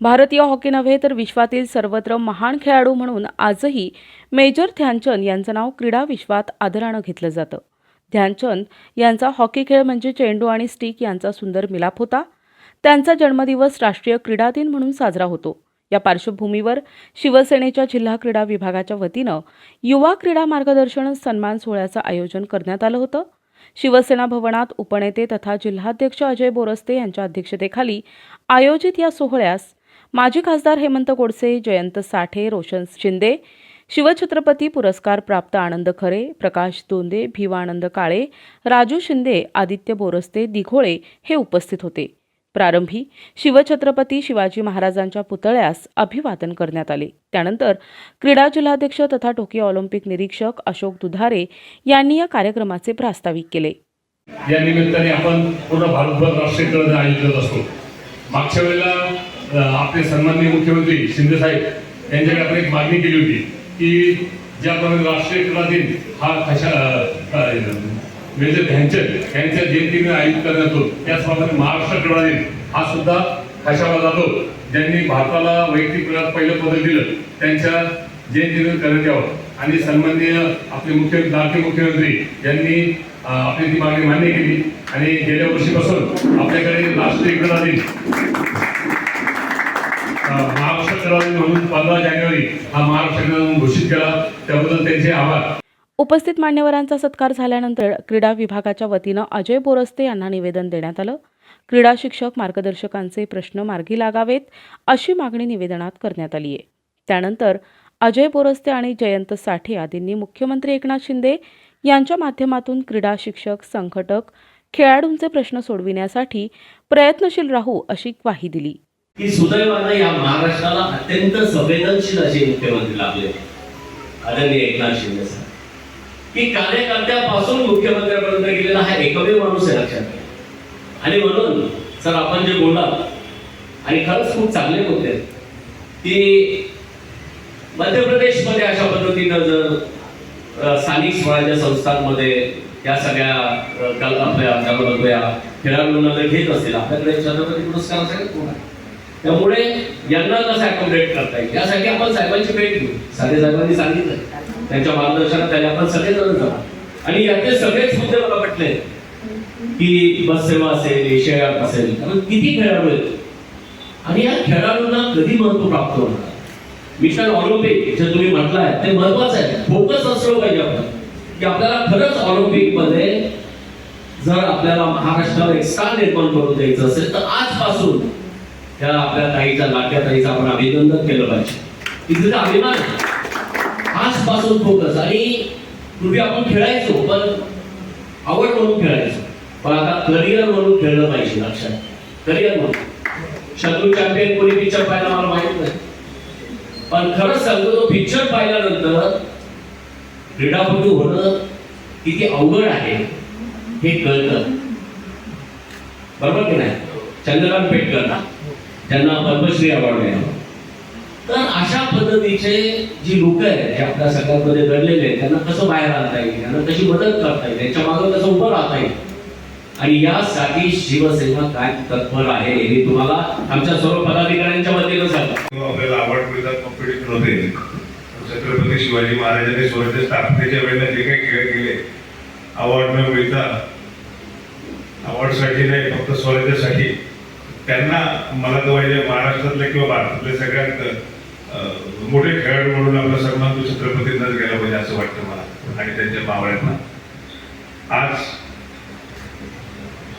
भारतीय हॉकी नव्हे तर विश्वातील सर्वत्र महान खेळाडू म्हणून आजही मेजर ध्यानचंद यांचं नाव क्रीडा विश्वात आदरानं घेतलं जातं. ध्यानचंद यांचा हॉकी खेळ म्हणजे चेंडू आणि स्टिक यांचा सुंदर मिलाप होता. त्यांचा जन्मदिवस राष्ट्रीय क्रीडा दिन म्हणून साजरा होतो. या पार्श्वभूमीवर शिवसेनेच्या जिल्हा क्रीडा विभागाच्या वतीनं युवा क्रीडा मार्गदर्शन सन्मान सोहळ्याचं आयोजन करण्यात आलं होतं. शिवसेना भवनात उपनेते तथा जिल्हाध्यक्ष अजय बोरस्ते यांच्या अध्यक्षतेखाली आयोजित या सोहळ्यास माजी खासदार हेमंत गोडसे जयंत साठे रोशन शिंदे शिवछत्रपती पुरस्कार प्राप्त आनंद खरे प्रकाश दोंदे भिवानंद काळे राजू शिंदे आदित्य बोरस्ते दिघोळे हे उपस्थित होते. प्रारंभी शिवछत्रपती शिवाजी महाराजांच्या पुतळ्यास अभिवादन करण्यात आले. त्यानंतर क्रीडा जिल्हाध्यक्ष तथा टोकियो ऑलिम्पिक निरीक्षक अशोक दुधारे यांनी या कार्यक्रमाचे प्रास्ताविक केले. या निमित्ताने आपण पूर्ण भारतभर राष्ट्रीय आयोजित असतो. मागच्या वेळेला आपले सन्माननीय मुख्यमंत्री शिंदे साहेब यांच्याकडे आपण एक मागणी केली होती की ज्याप्रमाणे राष्ट्रीय क्रीडा दिन हा कशा मेजर म्हणजे ध्यानचंद यांच्या जयंतीने आयोजित करण्यात येतो त्याचप्रमाणे महाराष्ट्र क्रीडा दिन हा सुद्धा कशाला जातो? ज्यांनी भारताला वैयक्तिक क्रीडात पहिलं पदक दिलं त्यांच्या जयंतीने करण्यात यावं. आणि सन्माननीय आपले मुख्य लाडके मुख्यमंत्री यांनी आपली ती मागणी मान्य केली. आणि गेल्या वर्षीपासून आपल्याकडे राष्ट्रीय क्रीडा दिन महाराष्ट्र म्हणून पंधरा जानेवारी हा महाराष्ट्र म्हणून घोषित केला. त्याबद्दल त्यांचे आभार. उपस्थित मान्यवरांचा सत्कार झाल्यानंतर क्रीडा विभागाच्या वतीनं अजय बोरस्ते यांना निवेदन देण्यात आलं. क्रीडा शिक्षक मार्गदर्शकांचे प्रश्न मार्गी लागावेत अशी मागणी निवेदनात करण्यात आली आहे त्यानंतर अजय बोरस्ते आणि जयंत साठे आदींनी मुख्यमंत्री एकनाथ शिंदे यांच्या माध्यमातून क्रीडा शिक्षक संघटक खेळाडूंचे प्रश्न सोडविण्यासाठी प्रयत्नशील राहू अशी ग्वाही दिली. की सुदैवानं या महाराष्ट्राला अत्यंत संवेदनशील असे मुख्यमंत्री लाभले आदरणीय एकनाथ शिंदे साहेब. की कार्यकर्त्यापासून मुख्यमंत्र्यापर्यंत गेलेला हा एकमेव माणूस आहे लक्षात आणि म्हणून सर आपण जे बोलात आणि खरंच खूप चांगले होते की मध्य प्रदेशमध्ये अशा पद्धतीनं जर स्थानिक स्वराज्य संस्थांमध्ये या सगळ्या कल आपल्या काय खेळाडूंना जर घेत असतील आपल्याकडे छत्रपती पुरस्कार असेल कोण आहे? त्यामुळे यांना कसं अकोमोडेट करता येईल? यासाठी आपण साहेबांची भेट घेऊ. साधे साहेबांनी सांगितलं त्यांच्या मार्गदर्शनात त्याला आपण सगळे जण जाऊ. आणि याचे सगळेच मुद्दे मला पटले की बस सेवा असेल एशिया असेल कारण किती खेळाडू आहेत? आणि या खेळाडूंना कधी महत्त्व प्राप्त होणार? मिशन ऑलिम्पिक जे तुम्ही म्हटलंय ते महत्वाचं आहे. फोकस असलो पाहिजे आपण की आपल्याला खरंच ऑलिम्पिकमध्ये जर आपल्याला महाराष्ट्राला एक स्थान निर्माण करून द्यायचं असेल तर आजपासून त्या आपल्या ताईचा लाट्या ताईचं आपण अभिनंदन केलं पाहिजे. की अभिमान आहे. आजपासून फोकस आणि पूर्वी आपण खेळायचो पण आवड म्हणून खेळायचो. पण आता करिअर म्हणून खेळलं पाहिजे लक्षात. करिअर म्हणून. शत्रू चॅम्पियन कोणी पिक्चर पाहायला मला माहीत नाही. पण खरंच सांगतो तो पिक्चर पाहिल्यानंतर क्रीडापटू होणं किती अवघड आहे हे कळतं. बरोबर की नाही? चंद्रकांत पेटकर ना त्यांना पद्मश्री अवॉर्ड मिळाला. तर अशा पद्धतीचे जी लोक आहेत जे आपल्या सगळ्यांमध्ये घडलेले आहेत त्यांना कसं बाहेर आणता येईल? त्यांना कशी मदत करता येईल? त्यांच्या मागे कसं उभं राहता येईल? आणि यासाठी शिवसेना काय तत्पर आहे हे तुम्हाला आमच्या सर्व पदाधिकाऱ्यांच्या वतीनं सांगा. किंवा आपल्याला आवड मिळतात कॉम्पिटिशन होते छत्रपती शिवाजी महाराजांनी स्वराज्य स्थापनेच्या वेळेला जे काही खेळ केले अवॉर्ड न मिळता अवॉर्डसाठी नाही फक्त स्वराज्यासाठी त्यांना मला तर वाटते महाराष्ट्रातले किंवा भारतातले सगळ्यात मोठे खेळाडू म्हणून आपला सन्मान तो छत्रपतींनाच गेला पाहिजे असं वाटतं मला आणि त्यांच्या मावळ्यांना. आज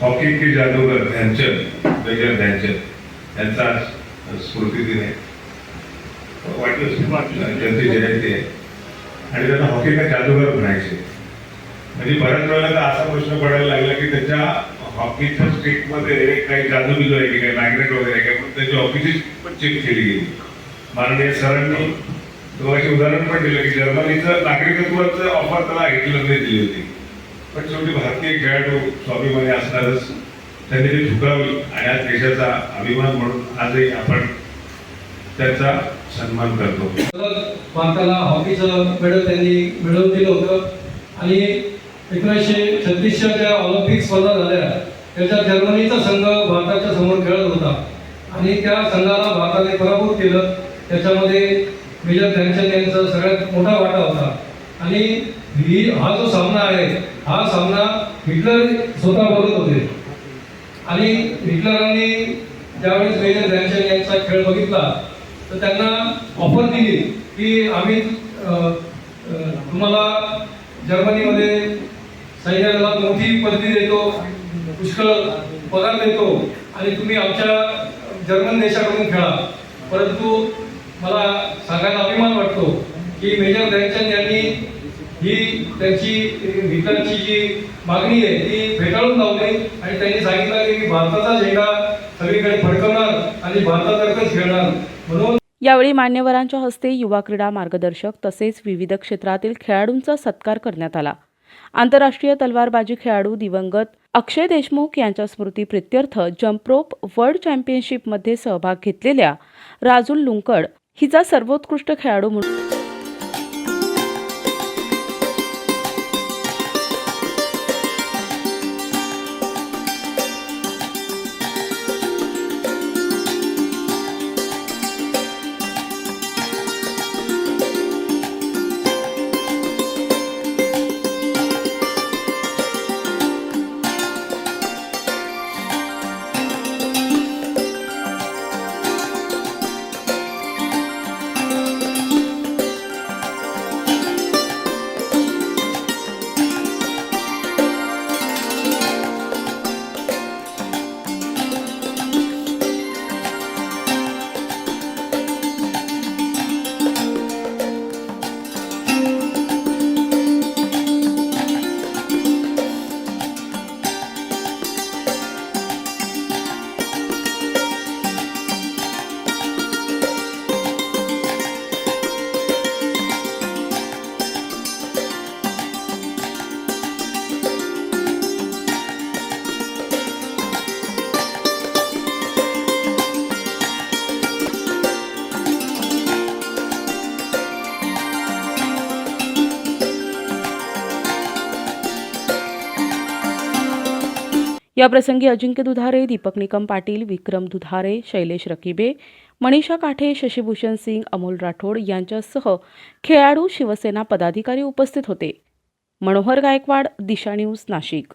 हॉकी के जादूगर ध्यानचंद मेजर ध्यानचंद यांचा आज स्मृती दिन आहे. वाटलं जयंती जयंती आहे. आणि त्यांना हॉकी का जादूगर म्हणायचे. म्हणजे बऱ्याच वेळेला असा प्रश्न पडायला लागला की त्याच्या हॉकीच्या स्टेटमध्ये काही जादू बिदू आहे की काही मॅग्नेट वगैरे आहे का? पण त्याची हॉकीची पण चेक केली गेली. माननीय सरांनी तुम्हाला उदाहरण पण दिलं की जर्मनीचं नागरिकत्वाचं ऑफर त्याला हिटलरने दिली होती. पण शेवटी भारतीय खेळाडू स्वाभिमानी असणारच. त्यांनी ती झुकावली आणि आज देशाचा अभिमान म्हणून आजही आपण त्याचा सन्मान करतो. भारताला हॉकीचं मेडल त्यांनी मिळवून दिलं होतं. आणि एकोणीसशे छत्तीसच्या ज्या ऑलिम्पिक स्पर्धा झाल्या. त्याच्यात जर्मनीचा संघ भारताच्या समोर खेळत होता. आणि त्या संघाला भारताने पराभूत केलं. त्याच्यामध्ये मेजर ध्यानचंद यांचा सगळ्यात मोठा वाटा होता. आणि ही हा जो सामना आहे हा सामना हिटलर स्वतः बघत होते. आणि हिटलरांनी ज्यावेळेस मेजर ध्यानचंद यांचा खेळ बघितला तर त्यांना ऑफर दिली की आम्ही तुम्हाला जर्मनीमध्ये सैन्याला मोठी पदवी देतो पुष्कळ पगार देतो. आणि तुम्ही आमच्या जर्मन देशाकडून खेळा. परंतु मला सांगायला अभिमान वाटतो की मेजर ध्यानचंद यांनी ही त्यांची हिटलरची जी मागणी आहे ती फेटाळून लावली आणि त्यांनी सांगितलं की मी भारताचा झेंडा सगळीकडे फडकवणार आणि भारतातर्फेच खेळणार. म्हणून यावेळी मान्यवरांच्या हस्ते युवा क्रीडा मार्गदर्शक तसेच विविध क्षेत्रातील खेळाडूंचा सत्कार करण्यात आला. आंतरराष्ट्रीय तलवारबाजी खेळाडू दिवंगत अक्षय देशमुख यांच्या स्मृतीप्रित्यर्थ जम्प्रोप वर्ल्ड चॅम्पियनशिपमध्ये सहभाग घेतलेल्या राजुल लुंकड हिचा सर्वोत्कृष्ट खेळाडू म्हणून याप्रसंगी अजिंक्य दुधारे दीपक निकम पाटील विक्रम दुधारे शैलेश रकिबे मनीषा काठे शशीभूषण सिंग अमोल राठोड यांच्यासह खेळाडू शिवसेना पदाधिकारी उपस्थित होते. मनोहर गायकवाड दिशा न्यूज नाशिक.